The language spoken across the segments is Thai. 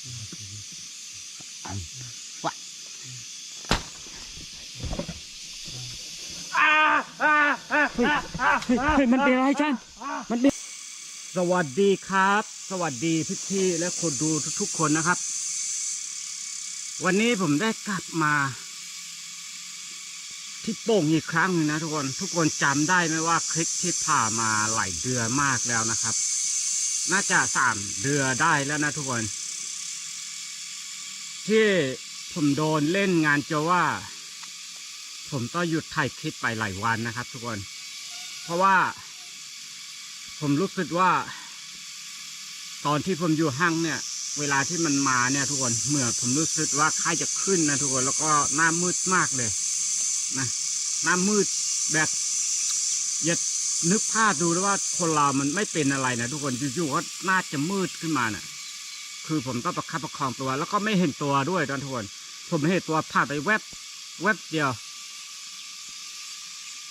เฮ้ยมันเป็นอะไรจันมันเป็นสวัสดีครับ สวัสดีพี่พี่และคนดูทุกๆคนนะครับ วันนี้ผมได้กลับมา ที่โป่งอีกครั้งหนึ่งนะทุกคนทุกคนจำได้ไหมว่าคลิปที่ผ่ามาหลายเดือนมากแล้วนะครับ น่าจะสามเดือนได้แล้วนะทุกคน ที่ผมโดนเล่นงานจาว่า ผมต้องหยุดถ่ายคลิปไปหลายวันนะครับ ทุกคน เพราะว่า ผมรู้สึกว่า ตอนที่ผมอยู่ห้างเนี่ย เวลาที่มันมาเนี่ย ทุกคนเหมื่อผมรู้สึกว่าไข้จะขึ้นนะทุกคนแล้วก็หน้ามืดมากเลยนะหน้ามืดแบบอย่านึกภาพดูเลยว่าคนเรามันไม่เป็นอะไรนะทุกคนอยู่ๆก็หน้าจะมืดขึ้นมาน่ะ คือผมต้องประคับประคองตัว แล้วก็ไม่เห็นตัวด้วยตอนทุกคนผมเห็นตัวผ่านไปแวบแวบเดียว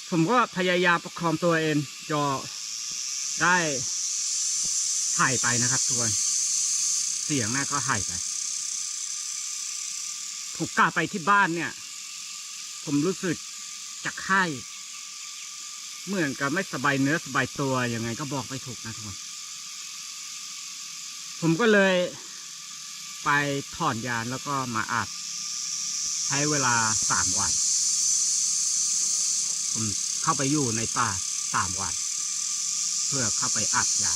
ผมก็พยายามประคองตัวเองจอได้หายไปนะครับทุกคนเสียงน่าก็หายไปผมกลับไปที่บ้านเนี่ย ผมรู้สึกจะไข้เหมือนกับไม่สบายเนื้อสบายตัวยังไงก็บอกไม่ถูกนะทุกคน ผมก็เลย ไปถอนยาแล้วก็มาอาบใช้เวลาสามวัน ผมเข้าไปอยู่ในป่าสามวัน เพื่อเข้าไปอาบยา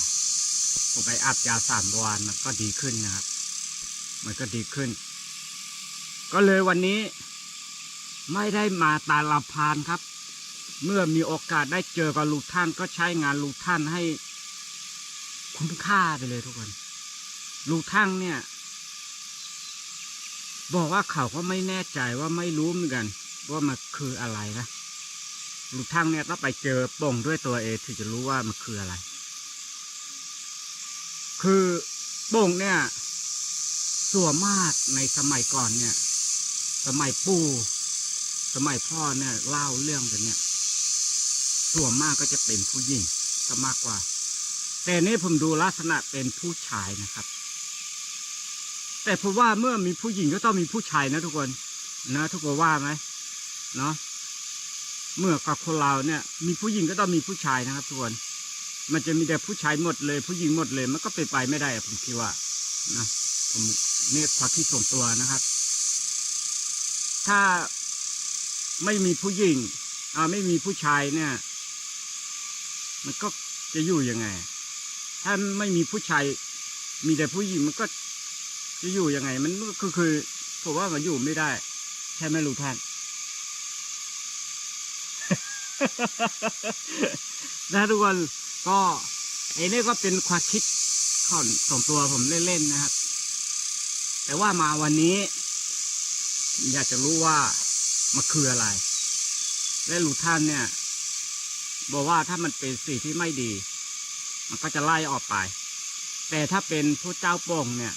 ผมไปอาบยาสามวันมันก็ดีขึ้นนะครับ มันก็ดีขึ้น ก็เลยวันนี้ไม่ได้มาตาลพานครับ เมื่อมีโอกาสได้เจอกับลูกท่านก็ใช้งานลูกท่านให้คุ้มค่าไปเลยทุกคน ลูกท่านเนี่ย บอกว่าเขาก็ไม่แน่ใจว่าไม่รู้เหมือนกัน ว่ามันคืออะไรนะลูกท่านเนี่ยต้องไปเจอโป่งด้วยตัวเองถึงจะรู้ว่ามันคืออะไร คือโป่งเนี่ยส่วนมากในสมัยก่อนเนี่ย สมัยปู่สมัยพ่อเนี่ยเล่าเรื่องกันเนี่ย ส่วนมากก็จะเป็นผู้หญิงก็มากกว่า แต่นี่ผมดูลักษณะเป็นผู้ชายนะครับ แต่ผมว่าเมื่อมีผู้หญิงก็ต้องมีผู้ชายนะทุกคนนะทุกคนว่าไหมเนาะเมื่อกับคนเราเนี่ย มีผู้หญิงก็ต้องมีผู้ชายนะครับทุกคนมันจะมีแต่ผู้ชายหมดเลย ผู้หญิงหมดเลย มันก็เป็นไปไม่ได้ผมคิดว่านะผมเนี่ยความคิดส่วนตัวนะครับ ถ้าไม่มีผู้หญิงอ่าไม่มีผู้ชายเนี่ย มันก็จะอยู่ยังไง ถ้าไม่มีผู้ชาย มีแต่ผู้หญิงมันก็ จะอยู่ยังไง มันก็คือผมว่ามันอยู่ไม่ได้ ใช่ไหมลูกท่าน นะทุกคนก็ไอ้นี่ก็เป็นความคิดของส่วนตัวผมเล่น ๆ นะครับ แต่ว่ามาวันนี้ อยากจะรู้ว่ามันคืออะไร และลูกท่านเนี่ย บอกว่าถ้ามันเป็นสิ่งที่ไม่ดี มันก็จะไล่ออกไป แต่ถ้าเป็นผู้เจ้าโป่งเนี่ย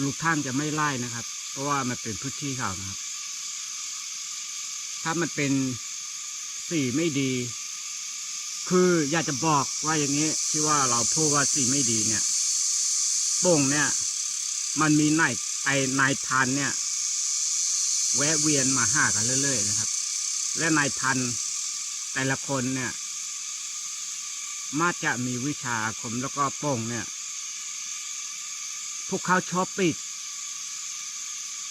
ลูกท่านจะไม่ไล่นะครับ เพราะว่ามันเป็นพื้นที่เขานะครับ ถ้ามันเป็นสิ่งไม่ดี คืออยากจะบอกว่าอย่างนี้ที่ว่าเราพูดว่าสิ่งไม่ดีเนี่ยโป่งเนี่ย มันมีนายไอนายพันเนี่ย แวะเวียนมาหากันเรื่อยๆนะครับ และนายพันแต่ละคนเนี่ยมาจะมีวิชาอาคมแล้วก็โป่งเนี่ย พวกเขาชอบปิด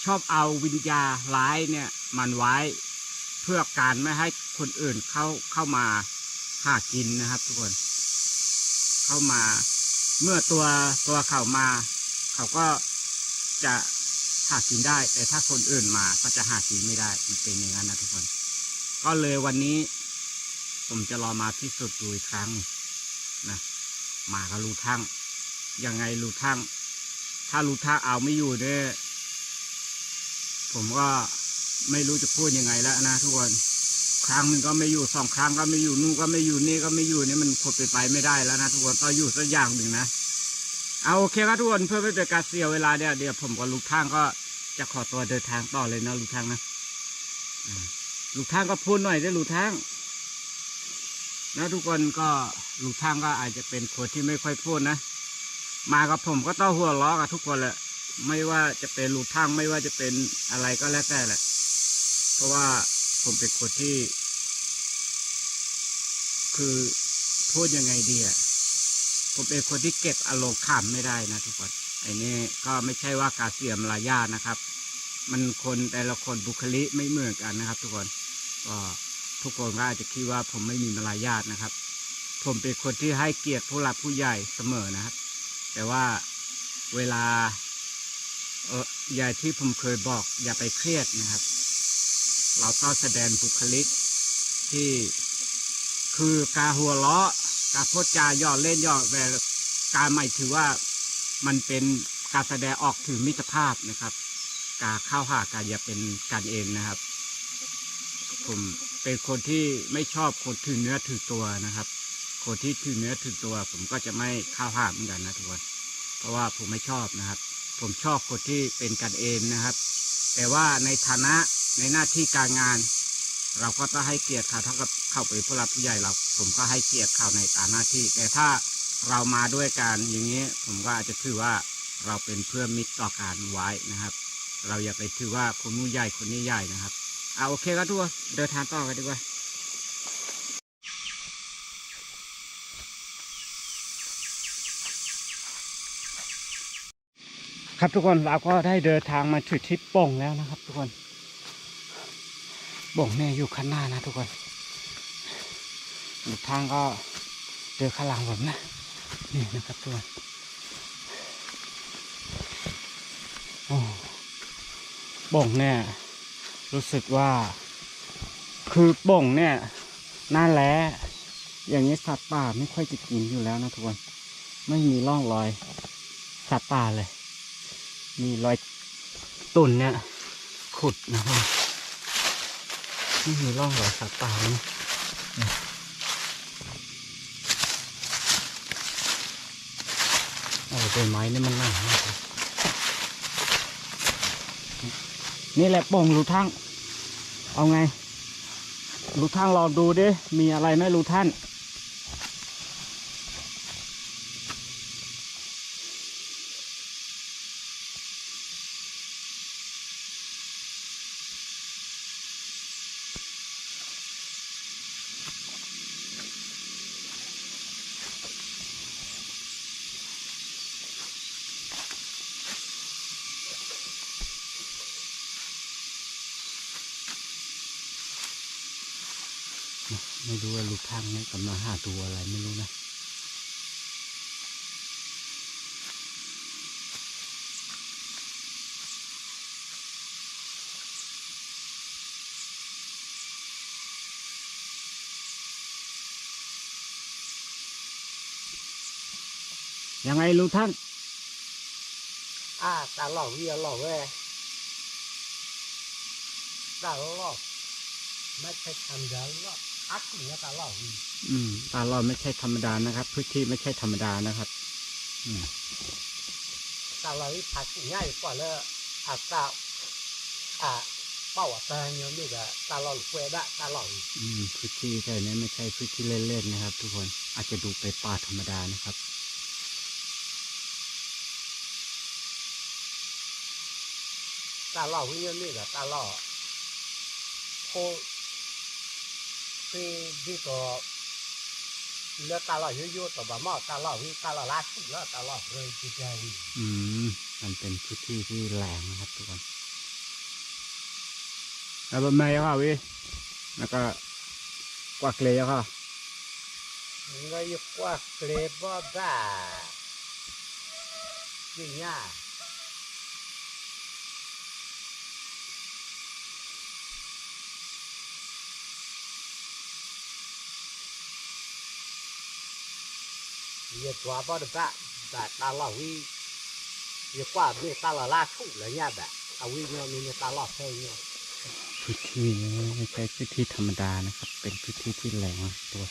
ชอบเอาวิญญาร้ายเนี่ย มันไว้ เพื่อการไม่ให้คนอื่นเข้าเข้ามาหากินนะครับ ทุกคน เข้ามา เมื่อตัวตัวเขามา เขาก็จะหากินได้ แต่ถ้าคนอื่นมาก็จะหากินไม่ได้มันเป็นอย่างนั้นนะทุกคน ก็เลยวันนี้ ผมจะรอมาพิสูจน์ดูอีกครั้งนะมากับรูทั้งยังไงรูทั้ง ถ้ารูทั้งเอาไม่อยู่เนี่ยผมก็ไม่รู้จะพูดยังไงแล้วนะทุกคนครั้งหนึ่งก็ไม่อยู่สองครั้งก็ไม่อยู่นู่นก็ไม่อยู่นี่ก็ไม่อยู่นี่มันคดไปไปไม่ได้แล้วนะทุกคนต้องอยู่สักอย่างหนึ่งนะเอาโอเคครับทุกคนเพื่อไม่เป็นการเสียเวลาเดี๋ยวเดี๋ยวผมกับลูกทางก็จะขอตัวเดินทางต่อเลยนะลูกทางนะลูกทางก็พูดหน่อยได้ลูกทางนะทุกคนก็ลูกทางก็อาจจะเป็นคนที่ไม่ค่อยพูดนะ มากับผมก็ต้องหัวล้อกับทุกคนแหละ ไม่ว่าจะเป็นรูทางไม่ว่าจะเป็นอะไรก็แล้วแต่แหละ เพราะว่าผมเป็นคนที่ คือพูดยังไงดีอะผมเป็นคนที่เก็บอารมณ์ขำไม่ได้นะทุกคนไอ้นี่ก็ไม่ใช่ว่าการเสียมารยาทนะครับ มันคนแต่ละคนบุคลิกไม่เหมือนกันนะครับ ทุกคนก็ทุกคนก็อาจจะคิดว่าผมไม่มีมารยาทนะครับ ผมเป็นคนที่ให้เกียรติผู้หลักผู้ใหญ่เสมอนะครับ แต่ว่าเวลาเอออย่างที่ผมเคยบอก อย่าไปเครียดนะครับ เราต้องแสดงบุคลิกที่คือการหัวเราะการพูดจาหยอกเล่นหยอกแบบการหมายถือว่ามันเป็นการแสดงออกถึงมิตรภาพนะครับ การเข้าหากันอย่าเป็นกันเองนะครับ ผมเป็นคนที่ไม่ชอบคนถือเนื้อถือตัวนะครับ คนที่ถือเนื้อถือตัว ผมก็จะไม่ข้าหาเหมือนกันนะทุกคนเพราะว่าผมไม่ชอบนะครับ ผมชอบคนที่เป็นกันเองนะครับ แต่ว่าในฐานะในหน้าที่การงาน เราก็ต้องให้เกียรติเขาเท่ากับเข้าไปผู้รับผู้ใหญ่เรา ผมก็ให้เกียรติเขาในฐานะที่ แต่ถ้าเรามาด้วยกันอย่างนี้ ผมก็อาจจะถือว่าเราเป็นเพื่อนมิตรต่อการไว้นะครับ เราอย่าไปถือว่าคนนู้นใหญ่คนนี้ใหญ่นะครับอ่าโอเคครับทุกคนเดินทางต่อกันดีกว่า ครับทุกคนเราก็ได้เดินทางมาถึงที่ป่งแล้วนะครับ ทุกคนโป่งเนี่ยอยู่ข้างหน้านะทุกคนทางก็เดินข้างหลังผมนะ นี่นะครับทุกคนโอ้ป่งเนี่ยรู้สึกว่า คือป่งเนี่ยหน้าแล้อย่างนี้สัตว์ป่าไม่ค่อยจะกินอยู่แล้วนะทุกคน ไม่มีร่องรอยสัตว์ป่าเลย มีรอยตุ่นเนี่ยขุดนะครับนี่มีร่องรอยสัตว์ป่าเลยโอ้ใบไม้นี่มันหนามากนี่แหละโป่งรูทั้งเอาไงรูทั้งรอดูดิมีอะไรไหมรูท่าน ไม่รู้ว่าลู กันมาหาตัวอะไรไม่รู้นะยังไงลูกท่านอาตาหลอกเวียหลอกเว้ตาหลอกไม่ใช่ทำยาหลอก อักเนี่ยตาลอวีอืมตาลอยไม่ใช่ธรรมดานะครับ พื้นที่ไม่ใช่ธรรมดานะครับอืมตาลอวีพักง่ายกว่าเลยอาตาอ่าเป้าอะตาเนี่ยนี่ก็ตาลอเฟดะตาลอวีอืมพื้นที่แถวนี้ไม่ใช่พื้นที่เล่นๆนะครับ ทุกคนอาจจะดูไปนป่าธรรมดานะครับตาลอวีเนี่ยนี่ก็ตาลอโค คือดีก็เลือกตาลอเยอะๆแต่ว่าหม้อตาลอวีตาลอลาสุดแล้วตาลอเลยจีเจวีอืม มันเป็นพื้นที่ที่แรงนะครับทุกคนแล้วบะเมย์ค่ะวิแล้วก็กวักเลยค่ะ nga yu kwa kleba da Vinya Ye tua ba da da ta la wi Ye kwa bi ta la la chu la nya da a wi nya mi nya ta la fe nya พื้นที่นี้ไม่ใช่พื้นที่ธรรมดานะครับ เป็นพื้นที่ที่แรงตัว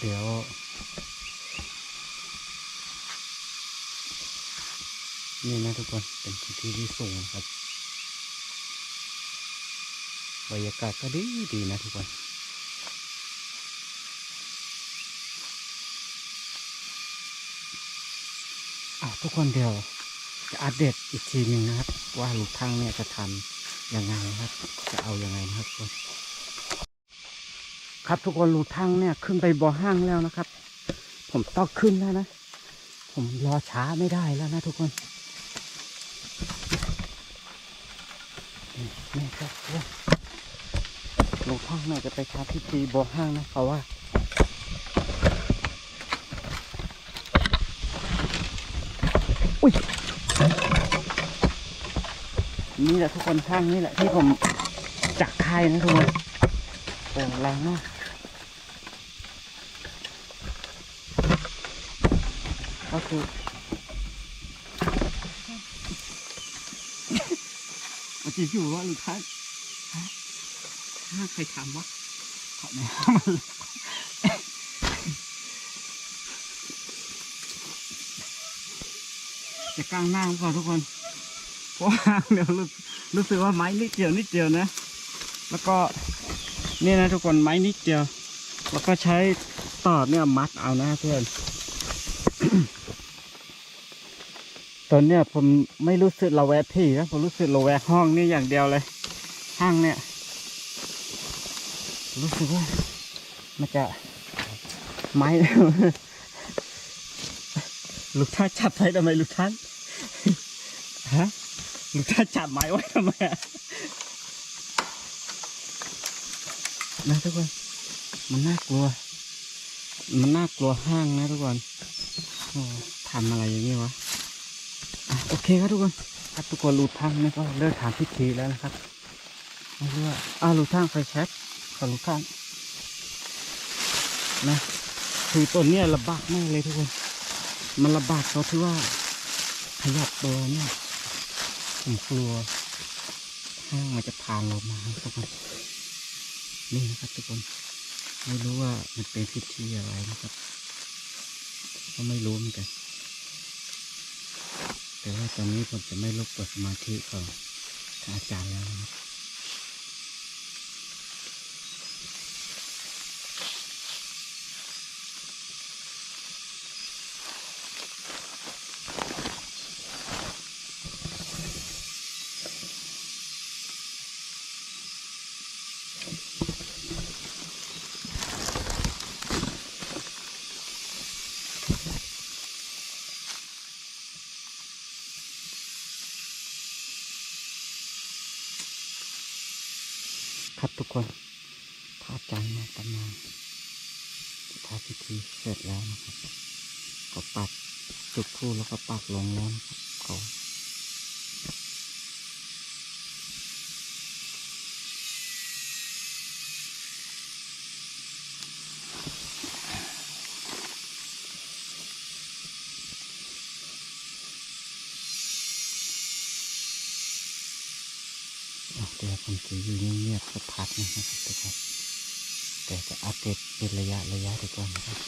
เดี๋ยวนี่นะทุกคนเป็นพื้นที่ที่สูงครับบรรยากาศก็ดีดีนะทุกคน ทุกคนเดียวจะอัปเดตอีกทีหนึ่งนะครับ ว่าลูกทั้งเนี่ยจะทำยังไงนะครับ จะเอายังไงนะครับทุกคนครับทุกคนลูกทั้งเนี่ยขึ้นไปบ่อห้างแล้วนะครับ ผมต้องขึ้นแล้วนะ ผมรอช้าไม่ได้แล้วนะทุกคนนี่นี่ครับลูกทั้งเนี่ยจะไปทำพิธีบ่อห้างนะเพราะว่า อุ้ยนี่แหละทุกคนข้างนี่แหละที่ผมจักคายนะทุกคนโอ้แรงมากก็คือมันจะอยู่ว่าลูกค้าฮะฮะใครทำวะขอแม่มัน จะกลางหน้าก่อนทุกคนเพราะว่าเดี๋ยวรู้รู้สึกว่าไม้นิดเดียวนิดเดียวนะ แล้วก็นี่นะทุกคนไม้นิดเดียว แล้วก็ใช้ตอดเนี่ยมัดเอานะเพื่อนตอนเนี้ยผมไม่รู้สึกระแวงที่นะผมรู้สึกระแวงห้องนี่อย่างเดียวเลยห้างเนี่ย รู้สึกว่ามันจะไม้ ลูกท่านจับไว้ทำไมลูกท่าน ลูกท่าจับไม้ไว้ทำไมนะทุกคน มันน่ากลัว มันน่ากลัวห้างนะทุกคนทำอะไรอย่างนี้วะอะโอเคครับทุกคน ครับทุกคนรูทางนี่ก็เลิกถามพิธีแล้วนะครับไม่รู้ว่าอ้าวรูทางไฟแช็กขอรูทางนะคือตัวเนี้ยลำบากมากเลยทุกคน มันลำบากตรงที่ว่าขยับตัวเนี่ย ผมกลัวห้างมันจะพาเรามาทุกคนนี่นะครับทุกคนไม่รู้ว่ามันเป็นพิธีอะไรนะครับ ก็ไม่รู้เหมือนกัน แต่ว่าตอนนี้ผมจะไม่รบกวนสมาธิของอาจารย์แล้วนะครับ ครับทุกคนท่าอาจารย์มาตมาท่าพิธีเสร็จแล้วนะครับ ก็ปัดจุดคู่แล้วก็ปักลงแล้วนะครับก็อะเดี๋ยวผมจะอยู่เงียบๆสักพักนะครับทุกคนแต่จะอัปเดตเป็นระยะระยะดีกว่านะครับ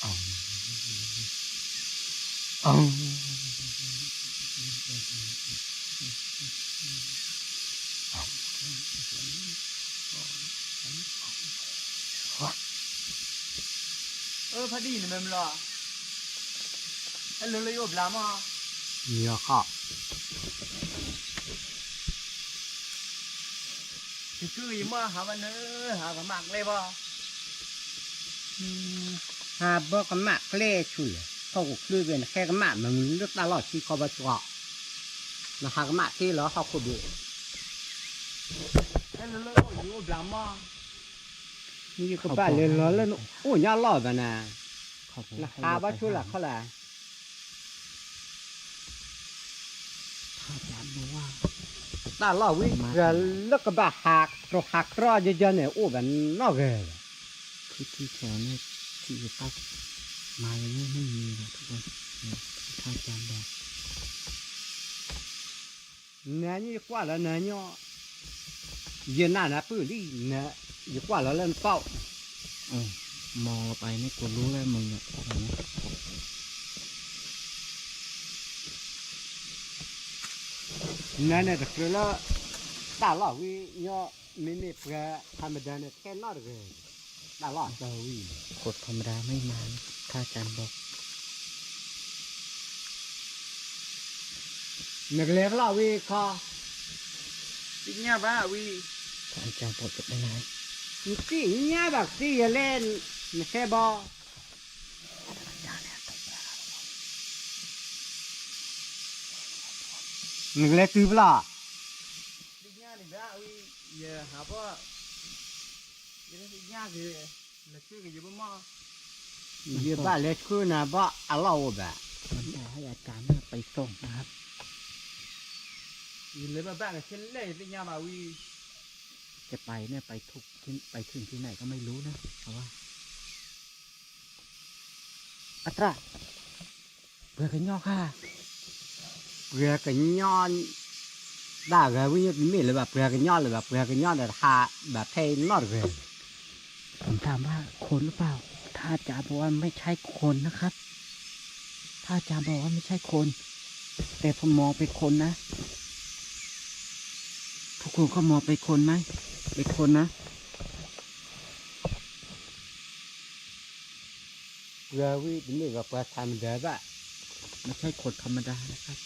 เอาเอาเออ พอดีนี่มันรอไอ้เลยอบล้ำอะ nhiều khó คือคืออีมาหาวันเนอหากระมากเลยบ่หาบ่กระมากเล่ชุยเขาก็คือเป็นแค่กระมากมันเลือกตลอดที่เขาบ่จอกนะหากระมากที่แล้วเขาขุดดูไอ้เลยเลยอยู่อบล้ำอะ như các bạn lên lớn lên ủa nhá lọ vào nè ขอบ là hà bác chú là khó là อาจารย์บอกว่า ta lọ quý rồi lúc các bạn hạc rồi hạc ra cho cho này ủa bạn nó ghê คือที่แถวเนี่ยที่จะตักมาอย่างนี้ไม่มีนะทุกคนเนี่ยที่ท่านอาจารย์บอก nè như qua là nè nhọ giờ nào là bự đi nè giờ qua là lên bao ออ มองไปนี่กูรู้แล้วมึงเนี่ยอะไรนะ nè nè thật là ตาหล่อวิเนาะไม่ไม่เพื่อธรรมดาเนี่ยแค่นอดเลยตาหล่อเตอวิกดธรรมดาไม่มาถ้าอาจารย์บอกนึกเล็กหล่อวิคอพี่เนี่ยบ้าวีถ้าอาจารย์บอกจะไปไหนนี่สิเนี่ยแบบสิเล่น ไม่ใช่บอหนึกเล็กตีบล่ะพี่เนี่ยนี่บ้าวีอย่าหาว่าอย่าได้พี่เนี่ยคือเละชื่อกันอยู่บ้างมั้งเยอะบ้าเล็กคือนะบ้าอะไรวะแบบมันจะให้อาจารย์ไปส่งนะครับยินเลยมาบ้างเช่นเล่พี่เนี่ยบ้าวีจะไปเนี่ยไปทุกที่ไปถึงที่ไหนก็ไม่รู้นะเพราะว่า อัตราเบื่อกันยอค่ะเรือกันย้อนด่ากันวิ่งมีเลยแบบเรือกันย้อนเลยแบบเรือกันย้อนแต่ทาแบบเทนอดเลยผมถามว่าคนหรือเปล่า ถ้าอาจารย์บอกว่าไม่ใช่คนนะครับ ถ้าอาจารย์บอกว่าไม่ใช่คน แต่ผมมองเป็นคนนะ ทุกคนก็มองเป็นคนไหมเป็นคนนะ เรือวิ่งมีแบบเรือทำเดือดอะไม่ใช่คนธรรมดานะครับ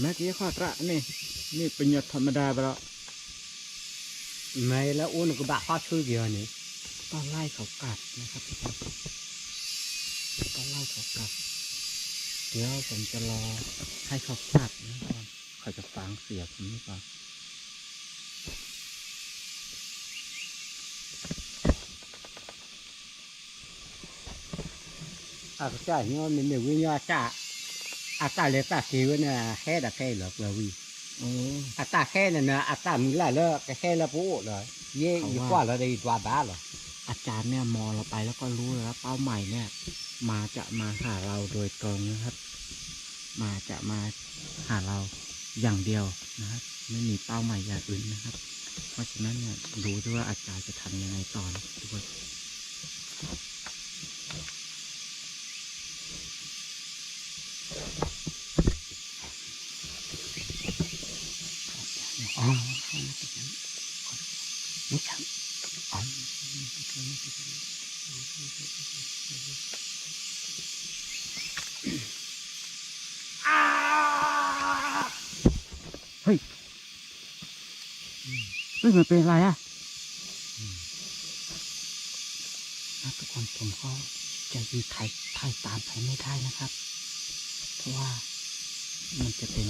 แม้กี้ข้อตระนี่ นี่เป็นยศธรรมดาไปแล้วไม่แล้วอ้วนก็บ้าข้อชื่อเดียวนี่ต้องไล่เขากลับนะครับทุกคนต้องไล่เขากลับเดี๋ยวผมจะรอให้เขากลับนะครับเขาจะฟังเสียงผมนี่ก่อนอะก็ใช่เนาะมีมีวิ่งย้อนจ้าอาตาเลยตาคิวเนี่ยแค่แต่แค่เหรอเรือวิ่ง โอ้ อา ตาแค่เนี่ยนะอาตามีละเลิกแค่ละปุ๊เลยเย่อยู่กว่าเราได้ตัวบ้าเหรออาจารย์เนี่ยมองเราไปแล้วก็รู้เลยว่าเป้าหมายเนี่ย มาจะมาหาเราโดยตรงนะครับ มาจะมาหาเราอย่างเดียวนะครับไม่มีเป้าหมายอย่างอื่นนะครับ เพราะฉะนั้นเนี่ยรู้ด้วยว่าอาจารย์จะทำยังไงต่อนะทุกคนอ๋อไม่ใช่อ๋อ เฮ้ยเฮ้ ยมันเป็นอะไรอะนะทุกคนผมก็จะอยู่ถ่ายถ่ายตามไปไม่ได้นะครับ เพราะว่ามันจะเป็น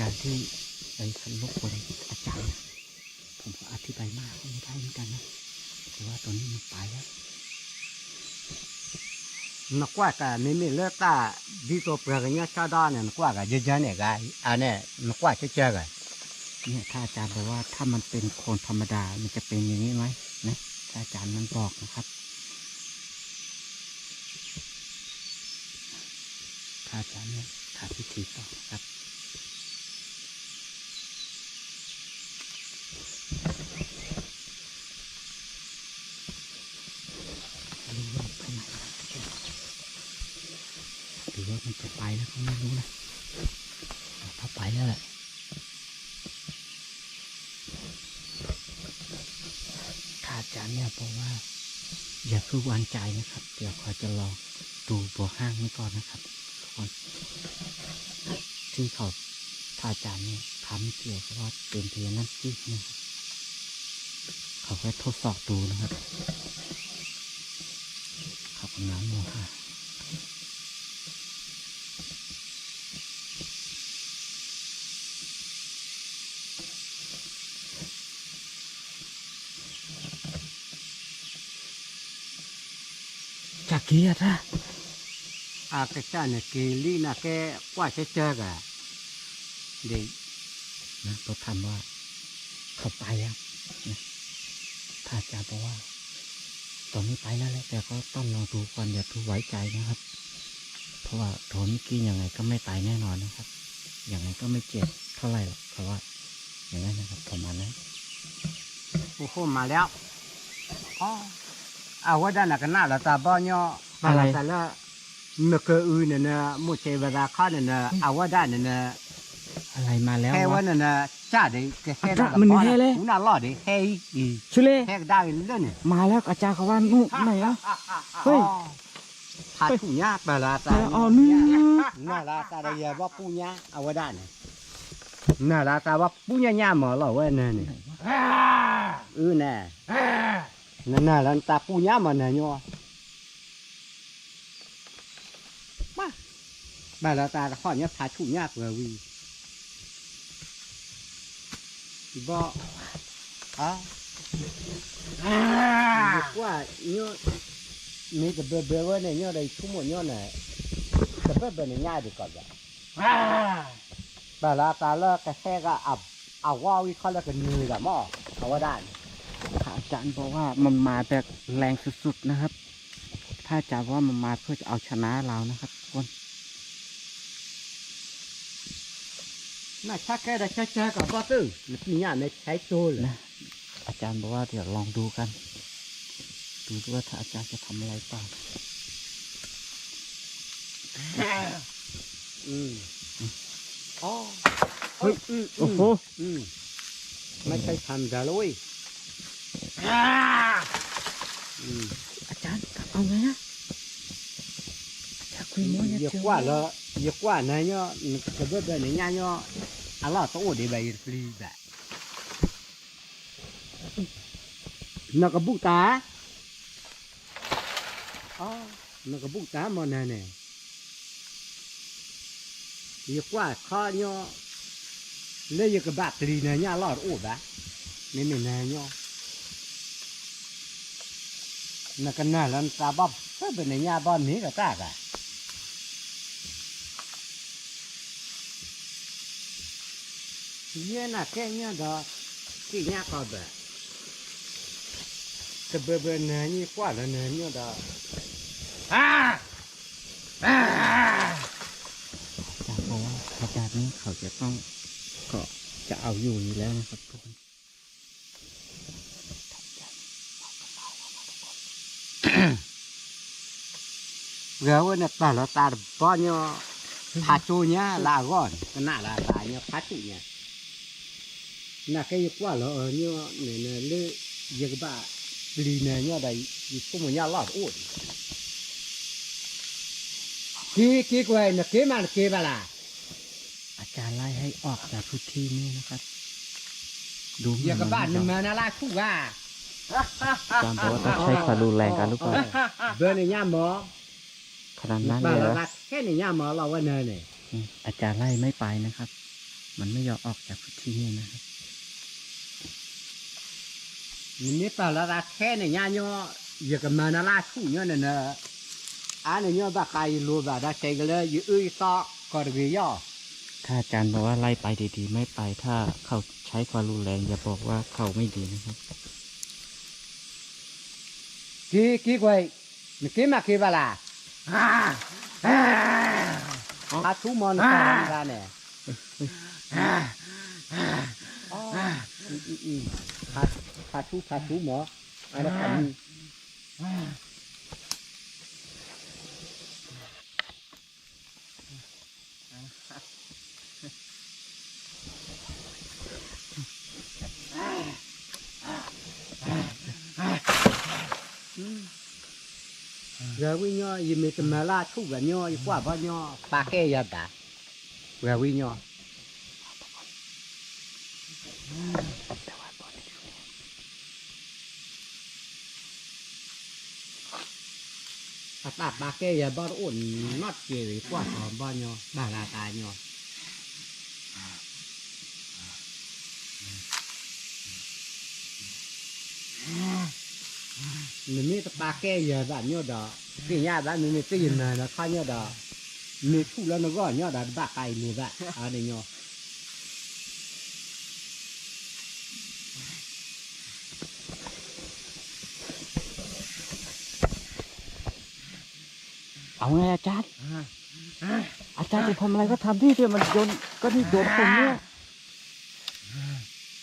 การที่ไปทะลุบนอาจารย์นะผมก็อธิบายมากก็ไม่ได้เหมือนกันนะแต่ว่าตอนนี้มันไปแล้วนักว่าแต่ไม่มีเลือดตาดีตัวเปลือกเนี่ยชาดอนเนี่ยนักว่ากับเยอะๆเนี่ยกันอันนี้นักว่าเจ๊ๆกัน เนี่ยถ้าอาจารย์บอกว่าถ้ามันเป็นโคนธรรมดา มันจะเป็นอย่างนี้ไหมนะถ้าอาจารย์มันบอกนะครับถ้าอาจารย์เนี่ยทำพิธีต่อครับรู้ว่าไปไหนนะหรือว่ามันจะไปแล้วก็ไม่รู้นะถ้าไปแล้วแหละ ถ้ารย์เนี่ยบอกว่า อย่าเพิ่งวางใจนะครับ เดี๋ยวขอจะลองดูบัวห้างนี้ก่อนนะครับคนที่เขาท่าอาจารย์เนี่ยทำเกี่ยวกับว่าเป็นพญานาคจริงนะครับเขาแค่ทดสอบดูนะครับเขากำลัง มองหาจากเกียรติอะอาก็ใช่เนี่ยกิลี่นะแกกว่าเจ๊ๆกันเด็กนะเขาทำว่าเขาไปแล้วนะถ้าอาจารย์บอกว่าตอนนี้ไปแล้วแหละแต่ก็ต้องลองดูก่อนอย่าเพิ่งไว้ใจนะครับ เพราะว่าโถมิกี้ยังไงก็ไม่ตายแน่นอนนะครับยังไงก็ไม่เจ็บเท่าไหร่หรอกเพราะว่า อย่างนั้นนะครับประมาณนั้นโอ้โหมาแล้วอ๋อ เอาว่าด้านหนักหน้าเราตาบ้อเนาะแต่ละเมื่อคืนอื่นน่ะนะมุเชเวลาข้าน่ะนะเอาว่าได้น่ะนะอะไรมาแล้วแค่ว่าวะน่ะนะจ้าเด็กแค่อะมันแค่เลยน่ารอดเด็กแค่อีชุเล่แค่ได้เรื่องเนี่ยมาแล้วอาจารย์เขาว่านู่นไหนอะเฮ้ยพาถุงยาปลาตาอ๋อนี่น่าลาตาได้ยาว่าปุญญาเอาว่าได้เนี่ยน่าลาตาว่าปุญญาญาหมอเหรอว่าเนี่ยเนี่ยเออแน่ Nana lan tak punya mana nyo. Ma. Ba la ta la kho nya tha chu nya vừa vi. Ba. Ha. À. Quá nyo. Mấy cái bờ bờ này nyo đây chung một nyo này. Cái bờ bờ này nhai được cả rồi. À. Ba la ta la cái xe ga ập. À wow, we call it a new ga mo. How about that? อาจารย์บอกว่ามันมาแบบแรงสุดๆนะครับ ถ้าอาจารย์ว่ามันมาเพื่อจะเอาชนะเรานะครับทุกคนน่าชักแค่ได้ชักแค่กับว่าตื้อนี่อะในใช้โจลนะอาจารย์บอกว่าเดี๋ยวลองดูกัน ดูว่าถ้าอาจารย์จะทำอะไรเปล่าอืมอ๋อเฮ้ยโอ้โหไม่ใช่ทำดาลุย อืมอาจารย์เอาไงอะอาจารย์คุยโม้ยอย่าว่าละอย่าว่านะเนาะกระเบื้องในย่าเนาะอะล่ะต้องอดไปฟรีแบบนักบุกตาอ๋อนักบุกตามันนั่นเนี่ยอย่าว่าข้าเนาะเลยอย่ากระบะตรีเนี่ยย่าลอดอดแบบนี่ไม่แน่เนาะ นักน่าลันตาบับเป็นในญาบ้านนี้ก็ตากะเนี่ยน่ะแค่เนี้ยดอกที่เน่ยก็แบบจะเบื่อเบื่อเนี่ยนี่กว่าแล้วเนื้อเนี่ยดอกฮ่าฮ่าจากอว่าขนาดนี้เขาจะต้องก็จะเอาอยู่อยู่แล้วนะครับทุกคน rồi nó ta là ta bao nhiêu phá chú nhá là gọn cái nã là ta nhá phá chú nhá là cái quá là ở như này này lư giờ cái bà lì này nhá đây không một nhá lọt ổn kia kia quay là kia mà kia bà là อาจารย์ไล่ให้ออกจากพื้นที่นี้นะครับ ดูเหมื giờ อน cái มัน bà จะ mình mà nó là chú à อาจารย์บอกว่าต้องใช้ความรุนแรงกันหรือเปล่า bên này nhá mỏ ขนา ดนั้น bà เลยเหร là อ là cái này nhá mỏ là bên này này อืมอาจารย์ไล่ไม่ไปนะครับ มันไม่ยอมออกจากพื้นที่นี้นะครับนี่ตาละละแค่เนี่ยย่าย่ออย่ากับมานาลาชูย่อเนี่ยนะอันเนี่ยย่อบาไกรูบาดาเชงเลยยื้อต่อก็ระเบีย่อถ้าอาจารย์บอกว่าไล่ไปดีๆ ไม่ไป ถ้าเขาใช้ความรุนแรงอย่าบอกว่าเขาไม่ดีนะครับกี่กี่กวยนี่กี่มากี่บาลา ถ้าชูมอนตาลังกาเนี่ยอ๋ออืมอืมอืมถ้าถ้าชูถ้าชูหมออันนั้นกัน rồi quý nhau gì mình tầm la thu vào nhau gì quả bao nhau ba cái giờ đã rồi quý nhau ta ta ba cái giờ bao ổn nót kia thì quả còn bao nhau bà là tài nhau mình biết ba cái giờ bạn nhau đó cái nhà bạn mình cái gì này nó khai nhau đó mình thu là nó gọi nhau đó ba cái mình bạn à đây nhau เอาไงอาจารย์อาจารย์จ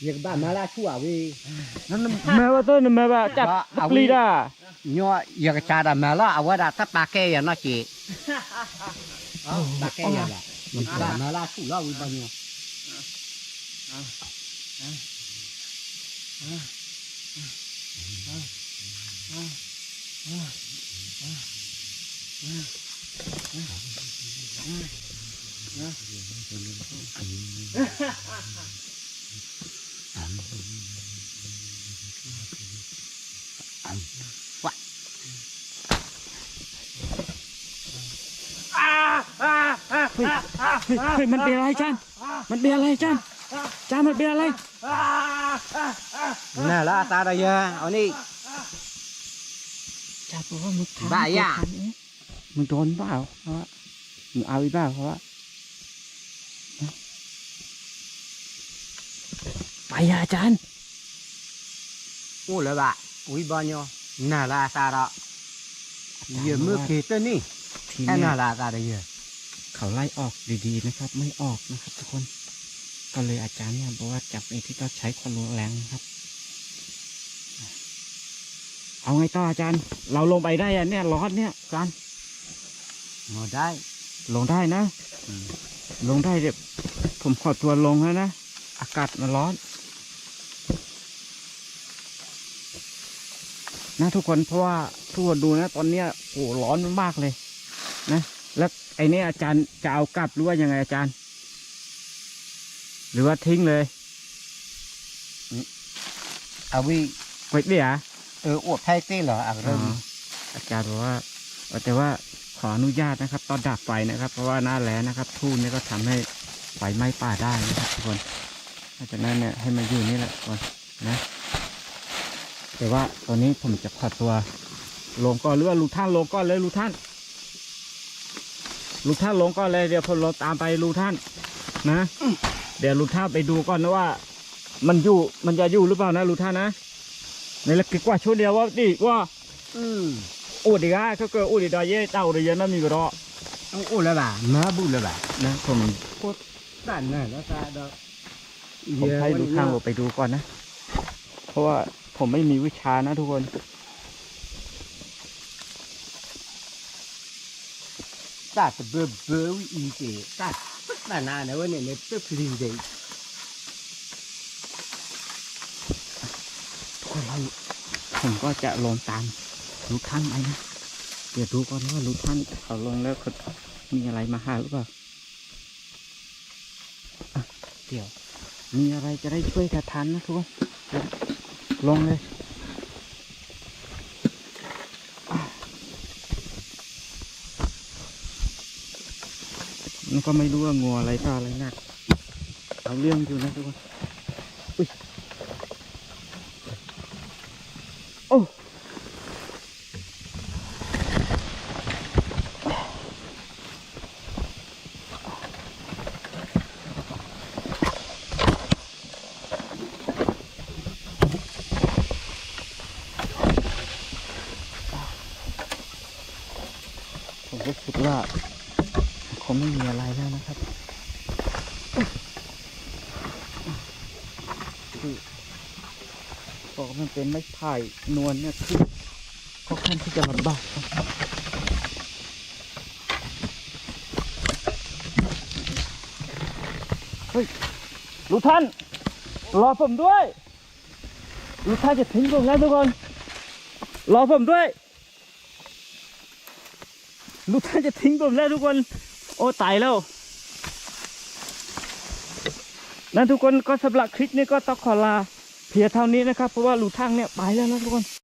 ะทำอะไรก็ทำที่เถอะมันโดนก็นี่โดนผมเนี่ย việc bà mà la chua vì nó nó แม่ว่าต้นแม่ว่าจับว่าเอากลีด้า nhỏ việc cha đã mà la à đã tắt ba cây à nó chỉ ba cây à bà mà la chua lo vì bao nhiêu เฮ้ยมันเป็นอะไรจันมันเป็นอะไรจันจันมันเป็นอะไร nè la ta đây giờ ở đây จับบอกว่ามึงบ้าย่ะมึงโดนเปล่าเพราะว่ามึงเอาอีกเปล่าเพราะว่าไปอะอาจารย์ ô là bà ui bao nhiêu nè la ta đó giờ mưa kỳ tên đi ที cái เนี้ nè ย la ta đây giờ เขาไล่ออกดีๆนะครับ ไม่ออกนะครับทุกคน ก็เลยอาจารย์เนี่ยบอกว่าจับเองที่ต้องใช้ความรุนแรงนะครับเอาไงต่ออาจารย์ เราลงไปได้อะเนี่ยร้อนเนี่ยอาจารย์ ngồi đây ลงได้นะอืมลงได้เดี๋ยวผมขอตัวลงแล้วนะ อากาศมันร้อน นะทุกคนเพราะว่าทุกคนดูนะ ตอนเนี้ยโอ้ร้อนมากเลย นะ แล้วไอ้เนี่ยอาจารย์จะเอากลับหรือว่ายังไงอาจารย์ หรือว่าทิ้งเลย à vì ไว้เดี๋ยว ở ổ thay tê là à อ๋ rồi ออาจารย์บอกว่าเออแต่ว่าขออนุญาตนะครับ ตอนดับไฟนะครับ เพราะว่าหน้าแล้นะครับทุ่นนี่ก็ทำให้ไฟไหม้ป่าได้นะครับทุกคนอาจากนั้นเนี่ยให้มาอยู่นี่แหละก่อนนะ แต่ว่าตอนนี้ผมจะขอตัวลงก่อนหรือว่าลูกท่านลงก่อนเลยลูกท่าน ลูกท่านลงก่อนเลยเดี๋ยวผมลงตามไปลูกท่านนะ เดี๋ยวลูกท่านไปดูก่อนนะว่า มันอยู่มันจะอยู่หรือเปล่านะลูกท่านนะในละกิกว่าชุดเดียวว่าดีว่า ừ อูดีก้าเขาเกิดอูดีดอยเย่เต่าดีเยอะนั่นมีกระรอ ông ổ là bà má bu là bà นะผม đàn này nó ta đó ผมให้ลูกข้างออกไปดูก่อนนะ เพราะว่าผมไม่มีวิชานะทุกคน ta sẽ bơ bơ ý kì ta tất là nà này vấn đề này tất lì đấy ทุกคนเราผมก็จะลงตามลูท่านไปนะ เดี๋ยวดูก่อนว่าลูท่านเขาลงแล้วเขามีอะไรมาหาหรือเปล่าเดี๋ยว มีอะไรจะได้ช่วยกระทันนะทุกคนลงเลย มันก็ไม่รู้ว่างัวอะไรต่ออะไรหนักเอาเรื่องอยู่นะทุกคนอุ้ยโอ้ ผมก็คิดว่าค งไม่มีอะไรแล้วนะครับคือบอกว่ามันเป็นไม้ไผ่นวลเนี่ยคือค่อนข้างที่จะลำบากครับเฮ้ยลูกท่าน รอผมด้วยลูกท่านจะทิ้งผมแล้วทุกคน รอผมด้วยลูกท่านจะทิ้งผมแล้วทุกคน อ้ตายแล้วนั่นทุกคนก็สำหรับคลิปนี้ก็ต้องขอลาเพียงเท่านี้นะครับ เพราะว่าลูกท่างเนี่ยไปแล้วนะทุกคน